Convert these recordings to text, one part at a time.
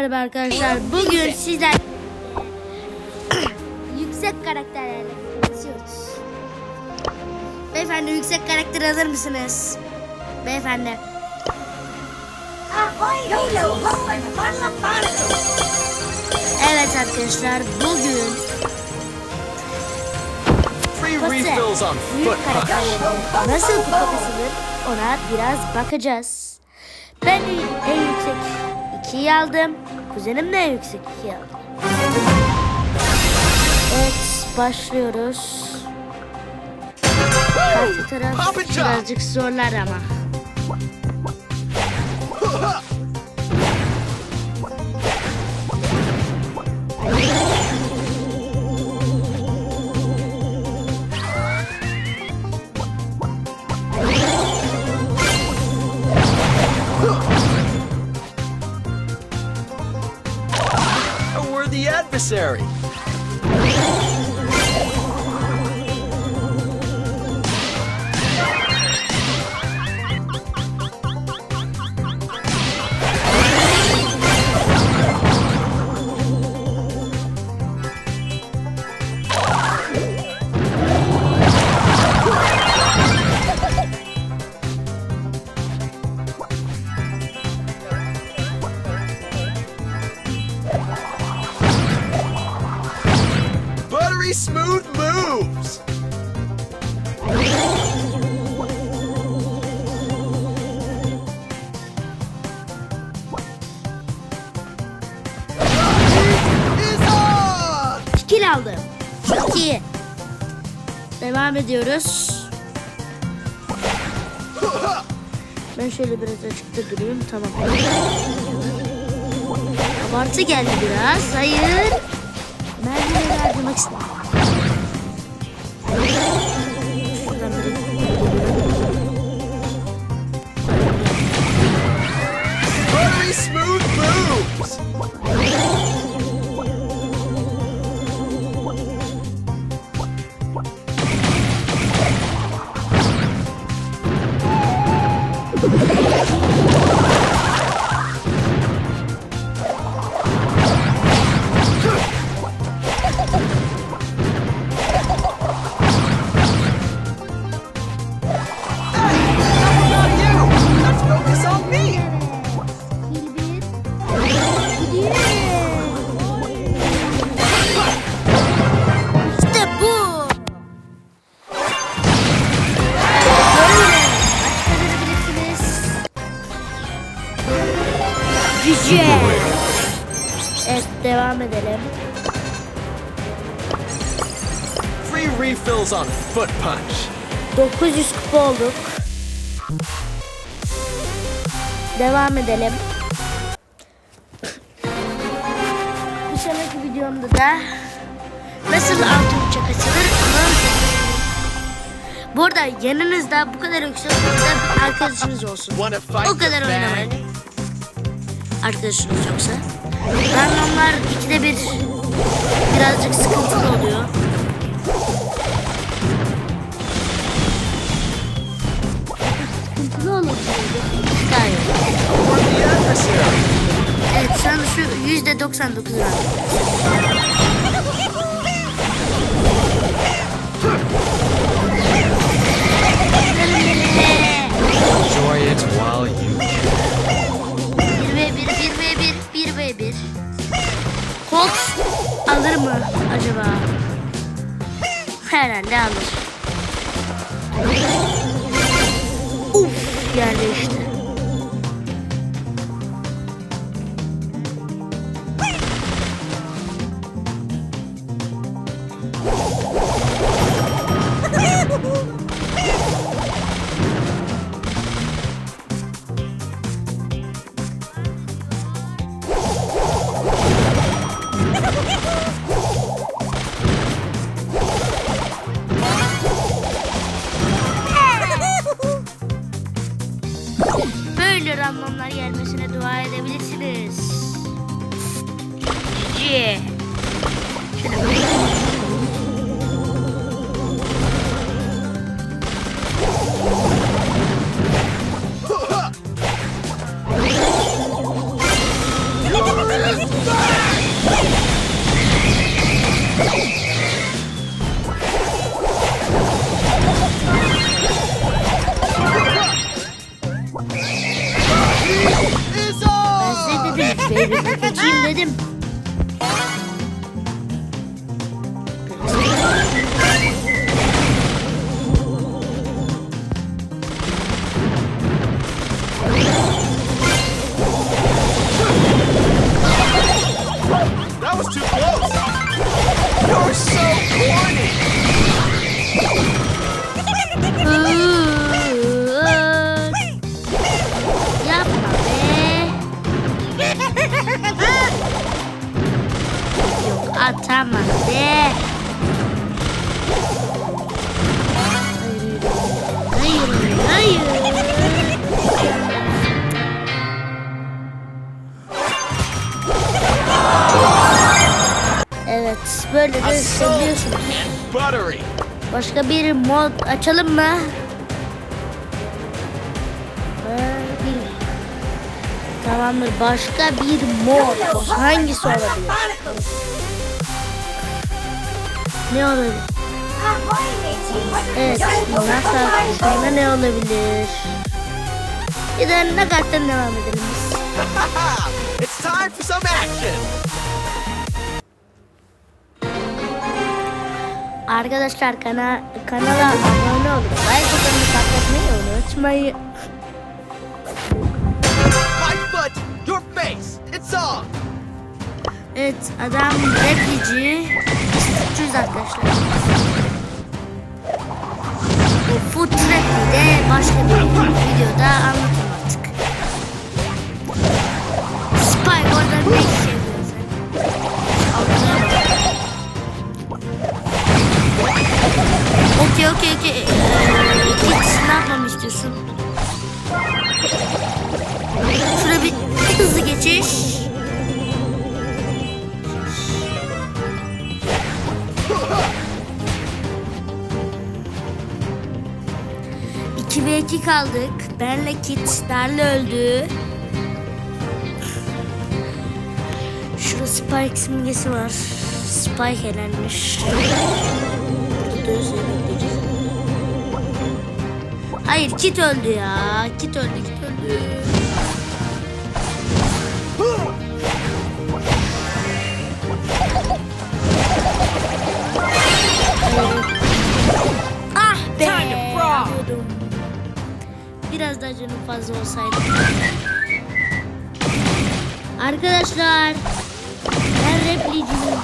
Merhaba arkadaşlar. Bugün sizler yüksek karakterlerle konuşuyoruz. Beyefendi yüksek karakter alır mısınız? Beyefendi. Evet arkadaşlar bugün büyük karakterlerin nasıl kupa kasılır ona biraz bakacağız. Ben en yüksek 2'yi aldım. Kuzenim de yüksek 2'yi aldı. Evet başlıyoruz. Karşı taraf birazcık zorlar ama. Adversary. Smooth moves. Kil aldım. Çok. Devam ediyoruz. Ben şöyle biraz açıkta durayım. Tamam. Abartı geldi biraz. Hayır. Mermileri harcamak istedim. Güzel. Evet devam edelim. Free refills on foot punch. 900 kupa olduk. Devam edelim. Bir sonraki videomda da nasıl altın uçak açılır onu Bu arada yanınızda bu kadar yüksek bir arkadaşınız olsun. O kadar oynamayın. Arkadaşınız yoksa. Randomlar ikide bir birazcık sıkıntılı oluyor. Sıkıntılı olur. Hayır. Evet şu anda şu yüzde 99 var. Uf geldi işte. Yeah. Atamadı. Hayır, hayır. Evet, böyle de and buttery. Başka bir mod açalım mı? Tamamdır. Başka bir mod. Hangisi olabilir? Ne olabilir? Evet. Nakat dışında ne olabilir? Bir de nakattan devam edelim biz. it's time for some action. Arkadaşlar kana kanala abone olup like butonunu patlatmayı unutmayın. My foot, your face. It's on. Evet adam replici. Tutacağız arkadaşlar. Bu foot repli de başka bir videoda anlatırım artık. Spy orada ne? Anlayamadım. Okey okey okey. Ee, Git ne yapmamı istiyorsun? 2 ve 2 kaldık. Benle Kit, Darla öldü. Şurada Spike simgesi var. Spike elenmiş. Hayır Kit öldü ya. Kit öldü. Biraz daha canım fazla olsaydı. Arkadaşlar. Ben repliciyim.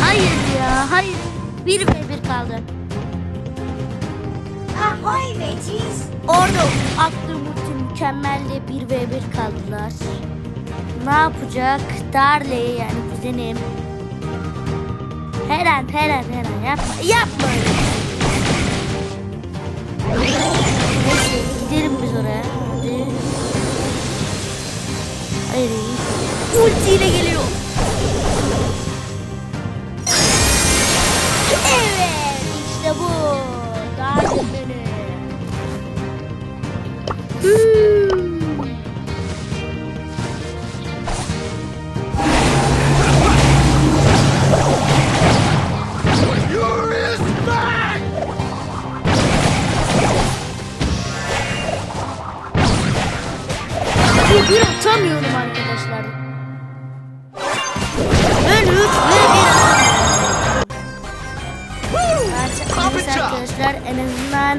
Hayır ya hayır. Bir ve bir kaldı. Ahoy mateys! Orada attığım ulti mükemmeldi. Bir ve bir kaldılar. Ne yapacak? Darley yani kuzenim. Her an her an her an yapma. Yapma. Neyse gidelim biz oraya. Hadi. Hayır. Ultiyle geliyor. Arkadaşlar en azından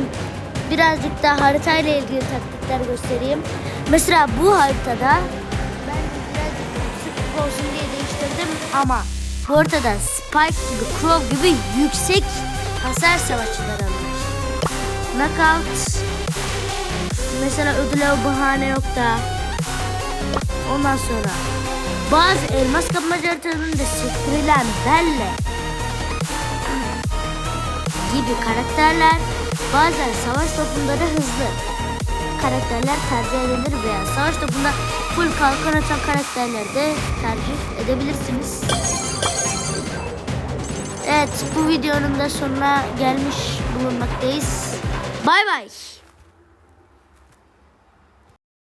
birazcık da haritayla ilgili taktikler göstereyim. Mesela bu haritada ben birazcık sürpriz olsun diye değiştirdim ama bu haritada Spike gibi, Crow gibi yüksek hasar savaşçıları alınmış. Knockout mesela ödüle bahane yok da ondan sonra bazı elmas kapmaca haritalarında sektirilen belle gibi karakterler bazen savaş topunda da hızlı karakterler tercih edilir veya savaş topunda full kalkan atan karakterleri de tercih edebilirsiniz. Evet bu videonun da sonuna gelmiş bulunmaktayız. Bay bay.